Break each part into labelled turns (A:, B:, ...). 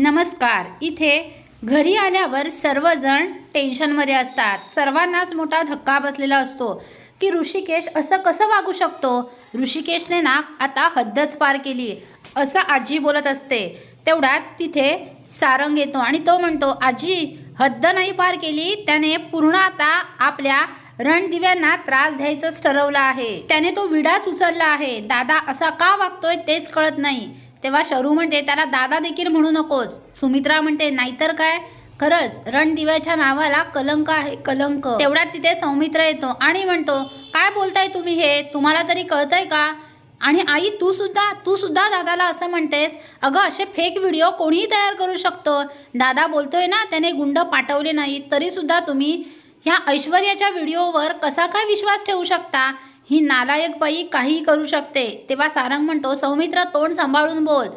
A: नमस्कार. इथे घरी आल्यावर सर्वजण टेन्शनमध्ये असतात. सर्वांनाच मोठा धक्का बसलेला असतो की ऋषिकेश असं कसं वागू शकतो? ऋषिकेशने ना आता हद्दच पार केली. असं आजी बोलत असते. तेवढ्यात तिथे सारंग येतो आणि तो म्हणतो आजी हद्द नाही पार केली. त्याने पूर्ण आता आपल्या रणदिव्यांना त्रास द्यायचंच ठरवलं आहे. त्याने तो विडाच उचलला आहे. दादा असा का वागतोय तेच कळत नाही. तेव्हा शरू म्हणते त्याला दादा देखील म्हणू नकोस. सुमित्रा म्हणते नाहीतर काय? खरंच रणदिव्याच्या नावाला कलंक आहे कलंक. तेवढ्यात तिथे सौमित्र येतो आणि म्हणतो काय बोलताय तुम्ही हे? तुम्हाला तरी कळतंय का? आणि आई तू सुद्धा तू सुद्धा दादाला असं म्हणतेस? अगं असे फेक व्हिडिओ कोणीही तयार करू शकतो. दादा बोलतोय ना त्याने गुंड पाठवले नाही तरी सुद्धा तुम्ही ह्या ऐश्वर्याच्या व्हिडिओवर कसा काय विश्वास ठेवू शकता? ही नालायक बाई काहीही करू शकते. तेव्हा सारंग म्हणतो सौमित्र तोंड सांभाळून बोल.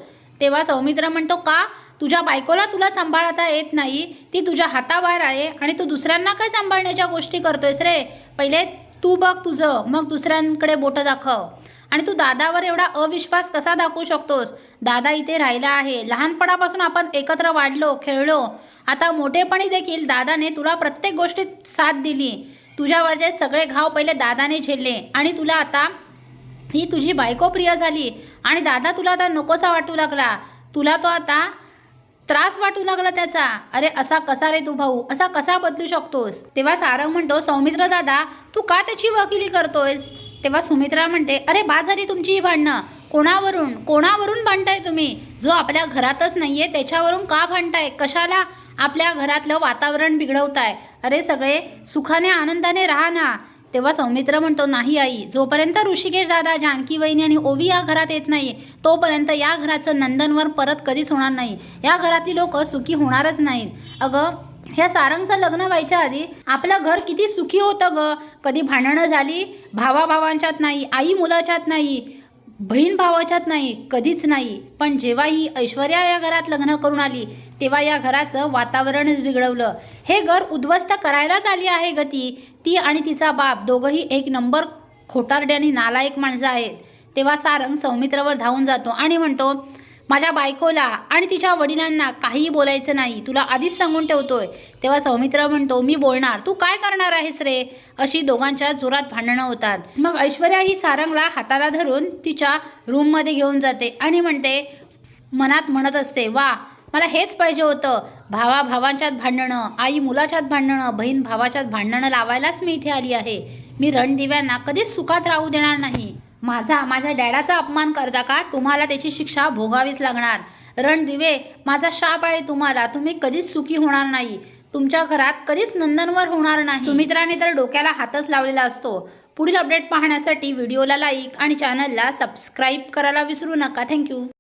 A: तेव्हा सौमित्र म्हणतो का? तुझ्या बायकोला तुला सांभाळता येत नाही. ती तुझ्या हाताबाहेर आहे आणि तू दुसऱ्यांना काय सांभाळण्याच्या गोष्टी करतोयस रे? पहिले तू बघ तुझं मग दुसऱ्यांकडे बोटं दाखव. आणि तू दादावर एवढा अविश्वास कसा दाखवू शकतोस? दादा इथे राहिला आहे. लहानपणापासून आपण एकत्र वाढलो खेळलो. आता मोठेपणी देखील दादाने तुला प्रत्येक गोष्टीत साथ दिली. तुझ्यावरचे सगळे घाव पहिले दादाने झेलले. आणि तुला आता ही तुझी बायको प्रिय झाली. आणि दादा तुला आता नकोसा वाटू लागला. तुला तो आता त्रास वाटू लागला त्याचा. अरे असा कसा रे तू भाऊ? असा कसा बदलू शकतोस? तेव्हा सारंग म्हणतो सौमित्र दादा तू का त्याची वकिली करतोयस? तेव्हा सुमित्रा म्हणते अरे बा झाली तुमची ही भांडणं. कोणावरून? कोणावरून भांडताय तुम्ही? जो आपल्या घरातच नाही आहे त्याच्यावरून का भांडताय? कशाला? आपल्या घरातलं वातावरण बिघडवताय. अरे सगळे सुखाने आनंदाने राहा ना. तेव्हा सौमित्र म्हणतो नाही आई जोपर्यंत ऋषिकेश दादा जानकी वहिनी आणि ओवी या घरात येत नाही तोपर्यंत या घराचं नंदनवर परत कधीच होणार नाही. या घरातली लोक सुखी होणारच नाहीत. अगं ह्या सारंगचं लग्न व्हायच्या आधी आपलं घर किती सुखी होतं ग. कधी भांडणं झाली भावाभावांच्यात नाही आई मुलाच्यात नाही. बहीण भावाच्यात नाही कधीच नाही. पण जेव्हा ही ऐश्वर्या या घरात लग्न करून आली तेव्हा या घराचं वातावरणच बिघडवलं. हे घर उद्ध्वस्त करायलाच आली आहे गती ती. आणि तिचा बाप दोघंही एक नंबर खोटारडे आणि नालायक माणसं आहेत. तेव्हा सारंग सौमित्रवर धावून जातो आणि म्हणतो माझ्या बायकोला आणि तिच्या वडिलांना काहीही बोलायचं नाही. तुला आधीच सांगून ठेवतोय. तेव्हा सौमित्र म्हणतो मी बोलणार. तू काय करणार आहेस रे? अशी दोघांच्या जोरात भांडणं होतात. मग ऐश्वर्या ही सारंगला हाताला धरून तिच्या रूममध्ये घेऊन जाते आणि म्हणते मनात म्हणत असते वा मला हेच पाहिजे होतं. भावा भावांच्यात भांडणं आई मुलाच्यात भांडणं बहीण भावाच्यात भांडणं लावायलाच मी इथे आली आहे. मी रणदिव्यांना कधीच सुखात राहू देणार नाही. माझा माझ्या डॅडाचा अपमान करता का? तुम्हाला त्याची शिक्षा भोगावीच लागणार. रणदिवे माझा शाप आहे तुम्हाला. तुम्ही कधीच सुखी होणार नाही. तुमच्या घरात कधीच नंदनवर होणार नाही. सुमित्राने तर डोक्याला हातच लावलेला असतो. पुढील अपडेट पाहण्यासाठी व्हिडिओला लाईक आणि चॅनलला सबस्क्राईब करायला विसरू नका. थँक्यू